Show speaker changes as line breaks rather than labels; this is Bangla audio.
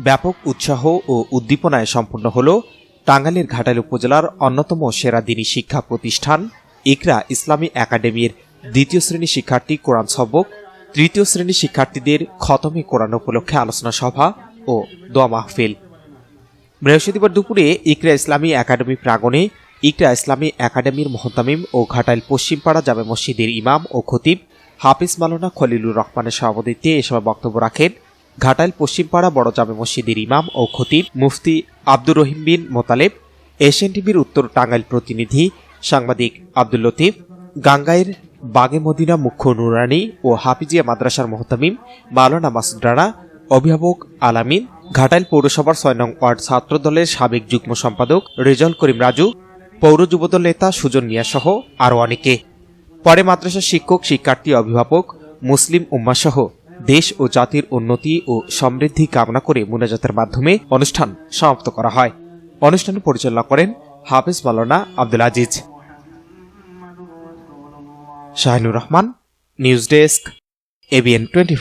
ব্যাপক উৎসাহ ও উদ্দীপনায় সম্পন্ন হল টাঙ্গাইলের ঘাটাইল উপজেলার অন্যতম সেরা দিনী শিক্ষা প্রতিষ্ঠান ইকরা ইসলামী একাডেমির দ্বিতীয় শ্রেণি শিক্ষার্থী কোরআন সবক তৃতীয় শ্রেণি শিক্ষার্থীদের খতমে কোরআন উপলক্ষে আলোচনা সভা ও দোয়া মাহফিল। বৃহস্পতিবার দুপুরে ইকরা ইসলামী একাডেমি প্রাঙ্গণে ইকরা ইসলামী একাডেমির মোহতামিম ও ঘাটাইল পশ্চিমপাড়া জামে মসজিদের ইমাম ও খতিব হাফিজ মালানা খলিলুর রহমানের সভাপতিত্বে এ সময় বক্তব্য রাখেন ঘাটাইল পশ্চিমপাড়া বড় জামে মসজিদের ইমাম ও খতিব মুফতি আব্দুর রহিম বিন মোতালেব এশিয়ান টিভির উত্তর টাঙ্গাইল প্রতিনিধি সাংবাদিক আব্দুল লতিফ গাঙ্গাইয়ের বাগে মদিনা মুখ্য নুরানি ও হাফিজিয়া মাদ্রাসার মোহতামিম মাওলানা মাসুদ রানা, অভিভাবক আলামিন ঘাটাইল পৌরসভার ছয় নং ওয়ার্ড ছাত্র দলের সাবেক যুগ্ম সম্পাদক রেজল করিম রাজু, পৌর যুবদল নেতা সুজন মিয়া সহ আরও অনেকে। পরে মাদ্রাসা শিক্ষক, শিক্ষার্থী, অভিভাবক, মুসলিম উম্মা সহ দেশ ও জাতির উন্নতি ও সমৃদ্ধি কামনা করে মুনাজাতের মাধ্যমে অনুষ্ঠান সমাপ্ত করা হয়। অনুষ্ঠান পরিচালনা করেন হাফিজ মালানা Abdul Aziz. Shahinur Rahman, news desk ABN twenty